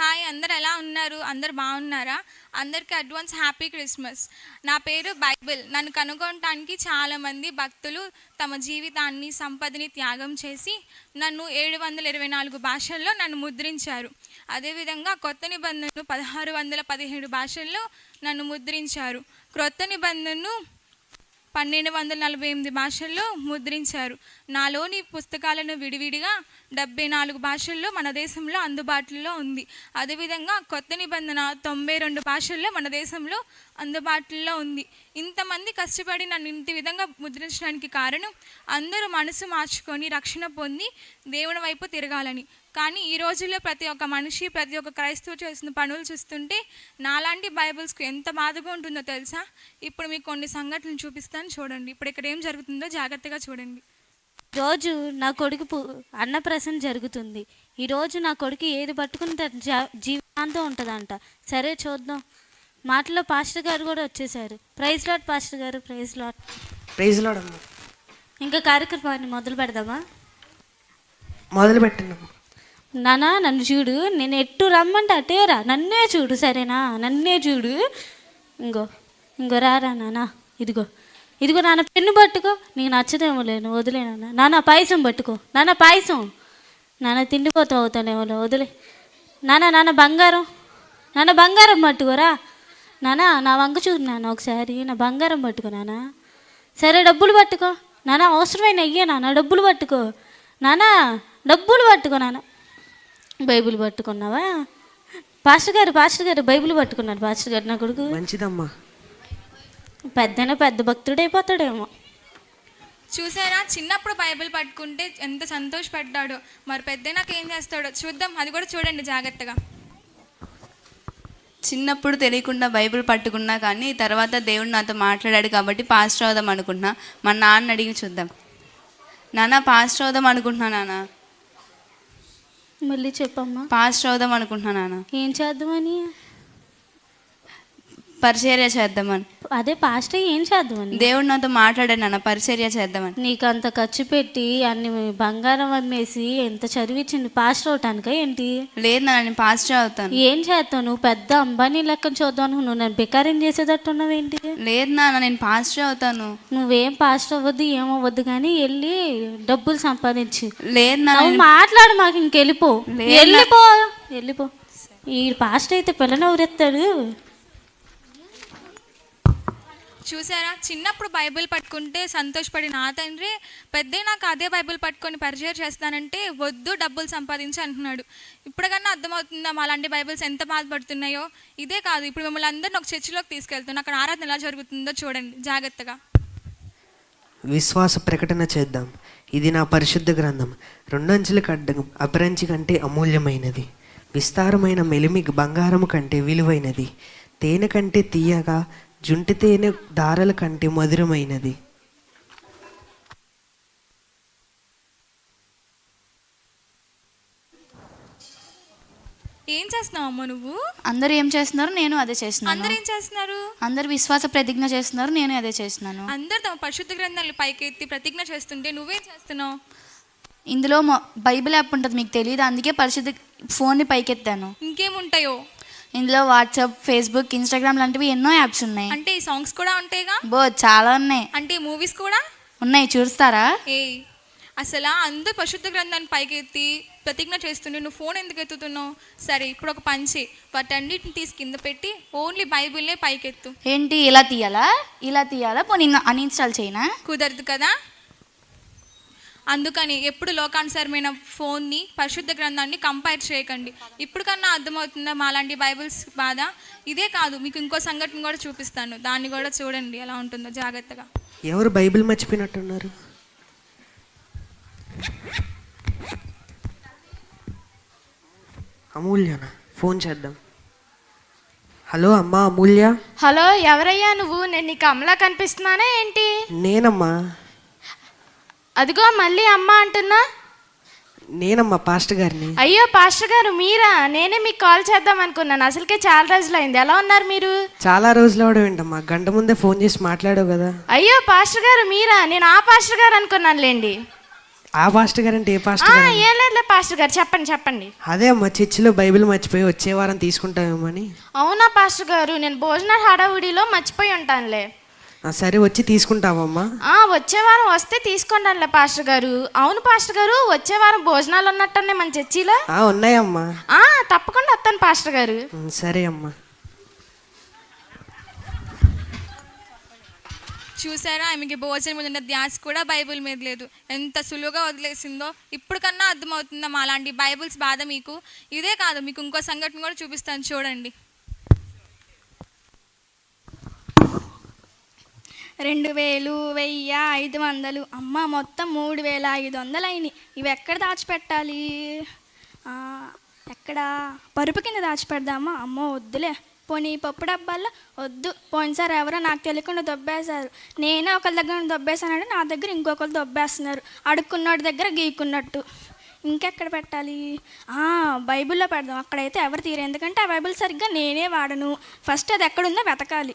Hi అందరు ఎలా ఉన్నారు? అందరు బాగున్నారా? అందరికీ అడ్వాన్స్ హ్యాపీ క్రిస్మస్. నా పేరు బైబిల్. నన్ను కనుగొనటానికి చాలామంది భక్తులు తమ జీవితాన్ని సంపదని త్యాగం చేసి నన్ను ఏడు వందల ఇరవై నాలుగు భాషల్లో నన్ను ముద్రించారు. అదేవిధంగా కొత్త నిబంధనను పదహారు వందల పదిహేడు భాషల్లో నన్ను ముద్రించారు. క్రొత్త నిబంధనను పన్నెండు వందల నలభై ఎనిమిది భాషల్లో ముద్రించారు. నాలోని పుస్తకాలను విడివిడిగా డెబ్బై నాలుగు భాషల్లో మన దేశంలో అందుబాటులో ఉంది. అదేవిధంగా కొత్త నిబంధన తొంభై రెండు భాషల్లో మన దేశంలో అందుబాటులో ఉంది. ఇంతమంది కష్టపడి నన్ను ఇంటి విధంగా ముద్రించడానికి కారణం అందరూ మనసు మార్చుకొని రక్షణ పొంది దేవుని వైపు తిరగాలని. కానీ ఈ రోజుల్లో ప్రతి ఒక్క మనిషి ప్రతి ఒక్క క్రైస్తవు చేసిన పనులు చూస్తుంటే నాలాంటి బైబిల్స్కు ఎంత బాధగా ఉంటుందో తెలుసా? ఇప్పుడు మీకు కొన్ని సంఘటనలు చూపిస్తాను చూడండి. ఇప్పుడు ఇక్కడ ఏం జరుగుతుందో జాగ్రత్తగా చూడండి. రోజు నా కొడుకు అన్నప్రసన్న జరుగుతుంది. ఈరోజు నా కొడుకు ఏది పట్టుకుని తన జా- జీవితాంతం ఉంటుందంట. సరే చూద్దాం. మాటలో పాస్టర్ గారు కూడా వచ్చేసారు. ప్రైజ్ లాట్ పాస్టర్ గారు ప్రైజ్ లాట్ ప్రైజ్ లాడమ్మా ఇంకా కార్యక్రమాన్ని మొదలు పెడదామా? మొదలు పెట్టండమ్మా నానా నన్ను చూడు. నేను ఎట్టు రమ్మంటే అటేరా నన్నే చూడు సరేనా? నన్నే చూడు. ఇంగో ఇంగో రారా నానా? ఇదిగో. ఇదిగో నాన్న పెన్ను పట్టుకో. నీకు నచ్చదేమో లేను వదిలే నాన్న. నాన్న పాయసం పట్టుకో. నాన్న పాయసం. నాన్న తిండిపోతా అవుతానేమో వదిలే. నాన్న నాన్న బంగారం. నాన్న బంగారం పట్టుకోరా నాన్న నా వంక చూడు నాన్న ఒకసారి. నా బంగారం పట్టుకో నాన్న. సరే డబ్బులు పట్టుకో. నాన్న అవసరమైన అయ్యే నాన్న డబ్బులు పట్టుకో. నాన్న డబ్బులు పట్టుకో నాన్న. బైబిల్ పట్టుకున్నావా? పాస్టర్ గారు పాస్టర్ గారు బైబిల్ పట్టుకున్నాడు పాస్టర్ గారు నా కొడుకు. మంచిదమ్మా. పెద్దన పెద్ద భక్తుడైపోతాడేమో. చూసారా? చిన్నప్పుడు బైబిల్ పట్టుకుంటే ఎంత సంతోషపడ్డాడో. మరి పెద్ద నాకు ఏం చేస్తాడో? చూద్దాం. అది కూడా చూడండి జాగ్రత్తగా. చిన్నప్పుడు తెలియకుండా బైబిల్ పట్టుకున్నా కానీ తర్వాత దేవుడు నాతో మాట్లాడాడు కాబట్టి పాస్టర్ అవుదాం అనుకుంటున్నా. మా నాన్న అడిగి చూద్దాం. నాన్న పాస్టర్ అవుదాం అనుకుంటున్నా నాన్న. మళ్ళీ చెప్పమ్మా. పాస్టర్ అవుదాం అనుకుంటున్నా నాన్న. ఏం చేద్దామని? పరిచర్య చేద్దామని. అదే పాస్టర్ ఏం చేద్దామని? దేవుడు నాతో మాట్లాడాడు నాన్న పరిచర్య చేద్దామని. నీకు అంత ఖర్చు పెట్టి అన్ని బంగారం అమ్మేసి ఎంత చదివించింది పాస్టర్ అవటానికా ఏంటి? లేదు నాన్న నేను పాస్టర్ అవుతాను. ఏం చేస్తావు? నువ్వు పెద్ద అంబానీ లెక్కన చూద్దాం. నువ్వు నన్ను బెకారం చేసేటట్టు ఉన్నావేంటి లేదు నాన్న నేను పాస్టర్ అవుతాను. నువ్వేం పాస్టర్ అవ్వద్దు ఏమవ్వద్దు కానీ వెళ్ళి డబ్బులు సంపాదించు. లేదు నువ్వు మాట్లాడు మాకు ఇంకెళ్ళిపో. వెళ్ళిపో. వెళ్ళిపో. ఈ పాస్ట్ అయితే పిల్లని ఎవరెత్తాడు చూసారా? చిన్నప్పుడు బైబిల్ పట్టుకుంటే సంతోషపడి నా తండ్రి పెద్ద నాకు అదే బైబిల్ పట్టుకొని పరిచయం చేస్తానంటే వద్దు డబ్బులు సంపాదించి అంటున్నాడు. ఇప్పటికన్నా అర్థమవుతుందా మా అలాంటి బైబిల్స్ ఎంత బాధపడుతున్నాయో? ఇదే కాదు ఇప్పుడు మిమ్మల్ని అందరిని ఒక చర్చిలోకి తీసుకెళ్తున్నాను అక్కడ ఆరాధన ఎలా జరుగుతుందో చూడండి జాగ్రత్తగా. విశ్వాస ప్రకటన చేద్దాం. ఇది నా పరిశుద్ధ గ్రంథం. రెండంచుల ఖడ్గం అపరంచి కంటే అమూల్యమైనది. విస్తారమైన మెలిమి బంగారము కంటే విలువైనది. తేనె కంటే తీయగా జుంటి తేనె దారల కంటే మధురమైనది. ఏం చేస్తున్నావు అమ్మ నువ్వు? అందరూ ఏం చేస్తున్నారు? నేను అదే చేస్తున్నాను. అందరు ఏం చేస్తున్నారు? అందరు విశ్వాస ప్రతిజ్ఞ చేస్తున్నారు. నేను అదే చేస్తున్నాను. అందరు తమ పరిశుద్ధ గ్రంథాలు పైకెత్తి ప్రతిజ్ఞ చేస్తుంటే నువ్వేం చేస్తున్నావు? ఇందులో మా- బైబిల్ యాప్ ఉంటుంది మీకు తెలియదు అందుకే పరిశుద్ధ ఫోన్ని పైకెత్తాను. ఇంకేముంటాయో? ఇందులో వాట్సాప్ ఫేస్బుక్ ఇన్స్టాగ్రామ్ లాంటివి ఎన్నో యాప్స్ ఉన్నాయి. అంటే ఈ సాంగ్స్ కూడా ఉంటాయిగా? బో చాలా ఉన్నాయి. అంటే మూవీస్ కూడా? ఉన్నాయి చూస్తారా? ఏ అసలు అందరు పరిశుద్ధ గ్రంథాన్ని పైకెత్తి ప్రతిజ్ఞ చేస్తుండే నువ్వు ఫోన్ ఎందుకు ఎత్తుతున్నావు? సరే ఇప్పుడు ఒక పంచి వాటన్నిటిని తీసి కింద పెట్టి ఓన్లీ బైబిల్నే పైకెత్తు. ఏంటి ఇలా తీయాలా? ఇలా తీయాలా? పోనీ అన్ఇన్స్టాల్ చేయనా? కుదరదు కదా? అందుకని ఎప్పుడు లోకానుసారమైన ఫోన్ని పరిశుద్ధ గ్రంథాన్ని కంపేర్ చేయకండి. ఇప్పుడు కన్నా అర్థమవుతుందా మాలాంటి బైబిల్స్ బాధ? ఇదే కాదు మీకు ఇంకో సంఘటన కూడా చూపిస్తాను. దాన్ని కూడా చూడండి ఎలా ఉంటుందో జాగ్రత్తగా. ఎవరు బైబిల్ మర్చిపోయినట్టున్నారు? అమూల్యనా? ఫోన్ చేద్దాం. హలో అమ్మా అమూల్య? హలో ఎవరయ్యా నువ్వు? నేను నీకు అమ్మలా కనిపిస్తున్నానా ఏంటి? నేనమ్మా. అదిగో మళ్ళీ అమ్మ అంటున్నా. నేనమ్మా పాస్టర్ గారిని. అయ్యో పాస్టర్ గారు మీరా? నేనే మీకు కాల్ చేద్దాం అనుకున్నాను. అసలుకే చాలా రోజులైంది. ఎలా ఉన్నారు మీరు? చాలా రోజులు అవడం ఏంటమ్మా? గంట ముందే ఫోన్ చేసి మాట్లాడావు కదా. అయ్యో పాస్టర్ గారు మీరా? నేను ఆ పాస్టర్ గారు అనుకున్నానులేండి ఆ పాస్టర్ గారు అంటే ఏ ఆ, పాస్టర్ గారు? ఏం లేదులే పాస్టర్ గారు. చెప్పండి చెప్పండి. అదే అమ్మా చర్చిలో బైబిల్ మర్చిపోయి వచ్చే వారం తీసుకుంటామేమో అని. అవునా పాస్టర్ గారు? నేను భోజన హడావుడిలో మర్చిపోయి ఉంటానులే. ఆ, సరే వచ్చి తీసుకుంటావమ్మా ఆ, వచ్చే వారం వస్తే తీసుకుంటానులే పాస్టర్ గారు. అవును పాస్టర్ గారు వచ్చే వారం భోజనాలు ఉన్నట్టున్నాయి మన చర్చిలో. ఆ, ఉన్నాయమ్మా. ఆ, తప్పకుండా వస్తాను పాస్టర్ గారు. సరే అమ్మా. చూసారా ఆమెకి భోజనం మీద ఉన్న ధ్యాస కూడా బైబిల్ మీద లేదు. ఎంత సులువుగా వదిలేసిందో ఇప్పుడు కన్నా అర్థమవుతుందా మా అలాంటి బైబిల్స్ బాధ మీకు? ఇదే కాదు మీకు ఇంకో సంఘటన కూడా చూపిస్తాను చూడండి. రెండు వేలు వెయ్యి ఐదు వందలు. అమ్మ మొత్తం మూడు వేల ఐదు వందలు అయినాయి ఇవి ఎక్కడ దాచిపెట్టాలి? ఎక్కడ? పరుపు కింద దాచిపెడదామా? అమ్మో వద్దులే. పోనీ పప్పు డబ్బాల్లో? వద్దు. పోయినసారి ఎవరో నాకు తెలియకుండా దొబ్బేశారు. నేనే ఒకరి దగ్గర దొబ్బేశానంటే నా దగ్గర ఇంకొకరు దొబ్బేస్తున్నారు. అడుక్కున్నోడి దగ్గర గీకున్నట్టు ఇంకెక్కడ పెట్టాలి? బైబిల్లో పెడదాం. అక్కడైతే ఎవరు తీరు ఎందుకంటే ఆ బైబిల్ సరిగ్గా నేనే వాడను. ఫస్ట్ అది ఎక్కడుందో వెతకాలి.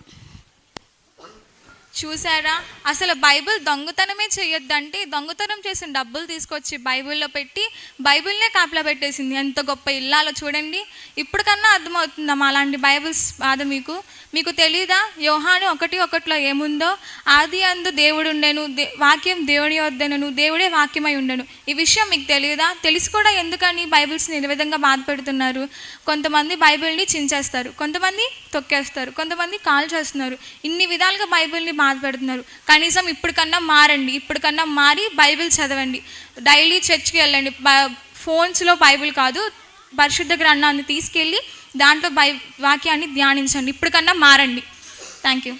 చూసారా? అసలు బైబిల్ దొంగతనమే చేయొద్దంటే దొంగతనం చేసిన డబ్బులు తీసుకొచ్చి బైబిల్లో పెట్టి బైబిల్నే కాపలా పెట్టేసింది. ఎంత గొప్ప ఇల్లాలో చూడండి. ఇప్పుడు కన్నా అలాంటి బైబిల్స్ బాధ మీకు? మీకు తెలీదా? యోహాను ఒకటి ఒకటిలో ఏముందో? ఆది అందు దేవుడు ఉండెను దే- వాక్యం దేవుడి వద్దనను దేవుడే వాక్యమై ఉండను. ఈ విషయం మీకు తెలియదా తెలిసి కూడా ఎందుకని బైబిల్స్ని ఈ విధంగా బాధ పెడుతున్నారు? కొంతమంది బైబిల్ని చించేస్తారు కొంతమంది తొక్కేస్తారు కొంతమంది కాల్ చేస్తున్నారు ఇన్ని విధాలుగా బైబిల్ని బాధ పెడుతున్నారు కనీసం ఇప్పటికన్నా మారండి. ఇప్పటికన్నా మారి బైబిల్ చదవండి. డైలీ చర్చ్కి వెళ్ళండి. ఫోన్స్లో బైబిల్ కాదు. పరిశుద్ధ గ్రంథాన్ని తీసుకెళ్ళి దాంట్లో బై వాక్యాన్ని ధ్యానించండి. ఇప్పటికన్నా మారండి. Thank you